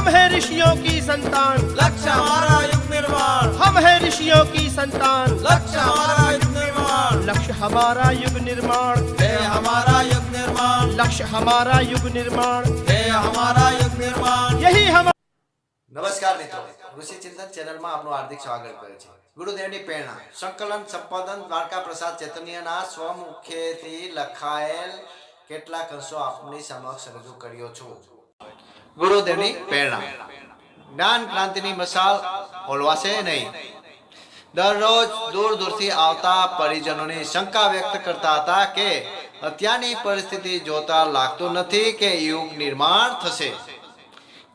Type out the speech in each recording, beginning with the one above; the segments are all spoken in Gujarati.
हम है ऋषियों की संतान लक्ष्य हमारा युग निर्माण हम है ऋषियों की संतान लक्ष्य हमारा युग निर्माण लक्ष्य हमारा युग निर्माण है हमारा युग निर्माण लक्ष्य हमारा युग निर्माण है हमारा युग निर्माण यही हम નમસ્કાર મિત્રો ઋષિ ચિંતન ચેનલમાં આપનું હાર્દિક સ્વાગત કરે છે ગુરુદેવની પ્રેરણા સંકલન સંપાદન દ્વારકા પ્રસાદ ચૈતન્યના સ્વમુખેથી લખાયેલ કેટલાક અંશો આપની સમક્ષ રજૂ કર્યો છું ગુરુદેવની પ્રેરણા. જ્ઞાન ક્રાંતિની મસાલ ઓલવાશે નહીં. દરરોજ દૂર દૂરથી આવતા પરિજનોની શંકા વ્યક્ત કરતા હતા કે અત્યારની પરિસ્થિતિ જોતા લાગતું નથી કે યુગ નિર્માણ થશે.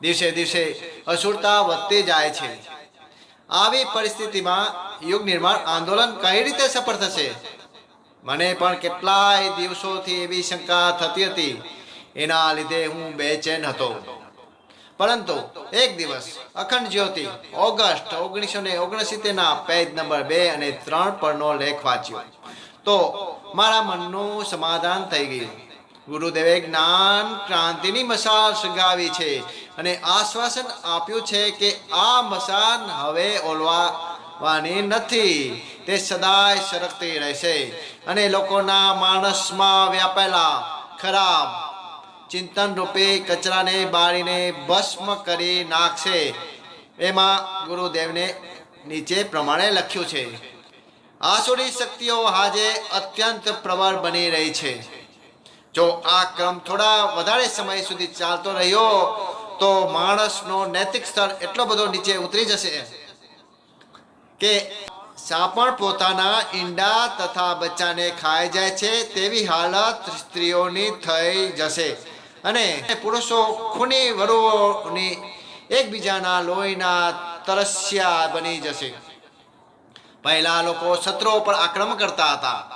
દિવસે દિવસે અસુરતા વધતી જાય છે. આવી પરિસ્થિતિમાં યુગ નિર્માણ આંદોલન કઈ રીતે સફળ થશે? મને પણ કેટલાય દિવસોથી એવી શંકા થતી હતી. એના લીધે હું બેચેન હતો. પરંતુ એક દિવસ અખંડ જ્યોતિ ઓગસ્ટ ઓગણીસો ને ઓગણસિત્તેરના પેજ નંબર બે અને ત્રણ પરનો લેખ વાંચ્યો. તો મારા મનનું સમાધાન થઈ ગયું. ગુરુદેવે જ્ઞાન ક્રાંતિની મસાલ સગાવી છે અને આશ્વાસન આપ્યું છે કે આ મસાલ હવે ઓલવાની નથી. તે સદાય સરકતી રહેશે અને લોકોના માણસમાં વ્યાપેલા ખરાબ ચિંતન રૂપે કચરાને બાળીને ભસ્મ કરી નાખશે. એમાં ગુરુદેવને નીચે પ્રમાણે લખ્યું છે. આસુરી શક્તિઓ આજે અત્યંત પ્રબળ બની રહી છે. જો આ ક્રમ થોડા વધારે સમય સુધી ચાલતો રહ્યો, તો માણસનો નૈતિક સ્તર એટલો બધો નીચે ઉતરી જશે કે સાપણ પોતાના ઈંડા તથા બચ્ચાને ખાઈ જાય છે, તેવી હાલત સ્ત્રીઓની થઈ જશે. અને પુરુષો ખૂની વરુઓની એકબીજાના લોહીના તરસ્યા બની જશે. પહેલા લોકો શત્રુઓ પર આક્રમણ કરતા હતા.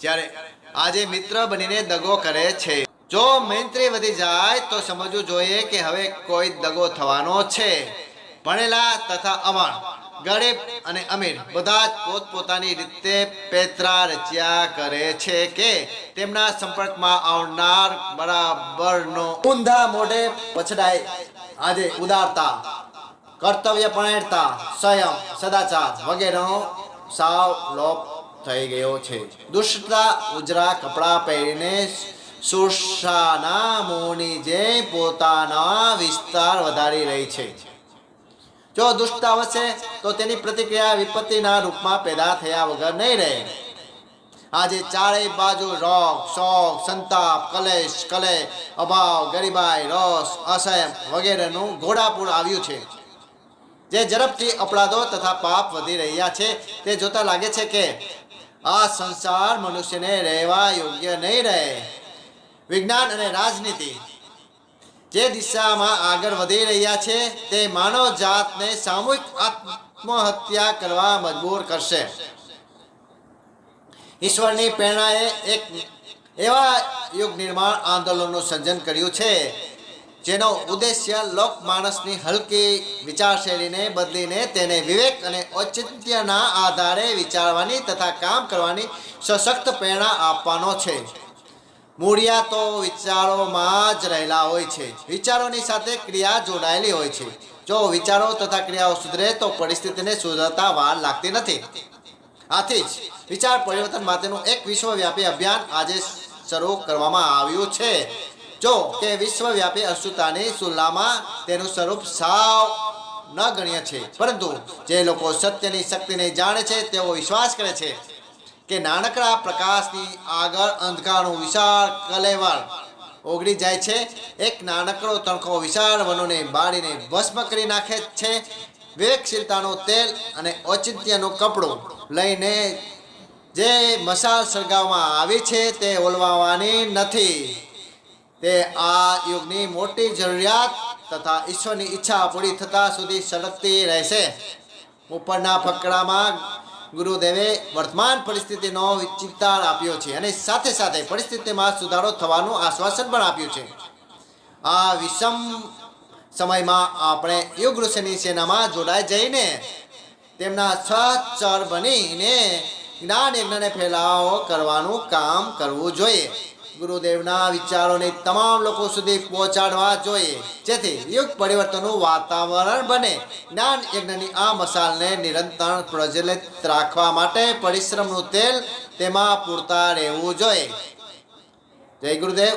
જ્યારે આજે મિત્ર બનીને દગો કરે છે. જો મૈત્રી વધી જાય તો સમજવું જોઈએ કે હવે કોઈ દગો થવાનો છે. ભણેલા તથા અભણ ગરીબ અને અમીર બધા જ પોતપોતાની રીતે પેત્રા રચ્યા કરે છે કે તેમના સંપર્કમાં આવનાર બરાબરનો ઊંધા મોઢે પછડાય આજે ઉદારતા, કર્તવ્ય પણેરતા સંયમ, સદાચાર વગેરેનો સાવ લોપ થઈ ગયો છે. દુષ્ટતા, ઉજરા કપડાં પહેરીને સુરસાના મોની જે પોતાના વિસ્તાર વધારી રહી છે. જો દુષ્ટ આવશે તો તેની પ્રતિક્રિયા વિપત્તિના રૂપમાં પેદા થયા વગર નહીં રહે. આજે ચારેય બાજુ રોગ, શોક, સંતાપ, કલેશ, કલે, અભાવ, ગરીબાઈ, રોષ, અસહ્ય વગેરેનું ઘોડાપૂર આવ્યું છે. જે ઝડપથી અપરાધો તથા પાપ વધી રહ્યા છે, તે જોતા લાગે છે કે આ સંસાર મનુષ્યને રહેવા યોગ્ય નહીં રહે. વિજ્ઞાન અને રાજનીતિ જે દિશામાં આગળ વધી રહ્યા છે, તે માનવ જાતને સામૂહિક આત્મહત્યા કરવા મજબૂર કરશે. ઈશ્વરની પ્રેરણાએ એક એવા યુગ નિર્માણ આંદોલનનું સર્જન કર્યું છે, જેનો ઉદ્દેશ્ય લોક માણસની હલકી વિચારશૈલીને બદલીને તેને વિવેક અને ઔચિત્યના આધારે વિચારવાની તથા કામ કરવાની સશક્ત પ્રેરણા આપવાનો છે. મૂળિયા તો વિચારોમાં જ રહેલા હોય છે. વિચારોની સાથે ક્રિયા જોડાયેલી હોય છે. જો વિચારો તથા ક્રિયાઓ સુધરે તો પરિસ્થિતિને સુધરતા વાર લાગતી નથી. આથી જ વિચાર પરિવર્તન માટેનું એક વિશ્વવ્યાપી અભિયાન આજે શરૂ કરવામાં આવ્યું છે. જો કે વિશ્વવ્યાપી અશુતાની સુલ્લામાં તેનું સ્વરૂપ સાવ ન ગણ્ય છે. પરંતુ જે લોકો સત્યની શક્તિને જાણે છે તેઓ વિશ્વાસ કરે છે. કે નાનકડા પ્રકાશની આગળ અંધકારનું વિશાળ કલેવર ઓગળી જાય છે. એક નાનકડો તણકો વિશાળ વનોને બાળીને ભસ્મ કરી નાખે છે. વિવેકશીલતાનું તેલ અને ઔચિત્યનું કપડું લઈને જે મસાલ સળગાવવામાં આવી છે તે ઓલવાવાની નથી. તે આ યુગની મોટી જરૂરિયાત તથા ઈશ્વરની ઈચ્છા પૂરી થતા સુધી સળગતી રહેશે. ઉપરના ફકરામાં ગુરુદેવે વર્તમાન પરિસ્થિતિનો ચિતાર આપ્યો છે અને સાથે સાથે પરિસ્થિતિમાં સુધારો થવાનું આશ્વાસન પણ આપ્યું છે. આ વિષમ સમયમાં આપણે યુગ ઋષિની સેનામાં જોડાઈ જઈને તેમના સહચર બનીને જ્ઞાન યજ્ઞને ફેલાવો કરવાનું કામ કરવું જોઈએ. ગુરુદેવના વિચારોને તમામ લોકો સુધી પહોંચાડવા જોઈએ. જેથી યુગ પરિવર્તનનું વાતાવરણ બને. જ્ઞાન યજ્ઞની આ મસાલને નિરંતર પ્રજ્વલિત રાખવા માટે પરિશ્રમનું તેલ તેમાં પૂરતા રહેવું જોઈએ. જય ગુરુદેવ.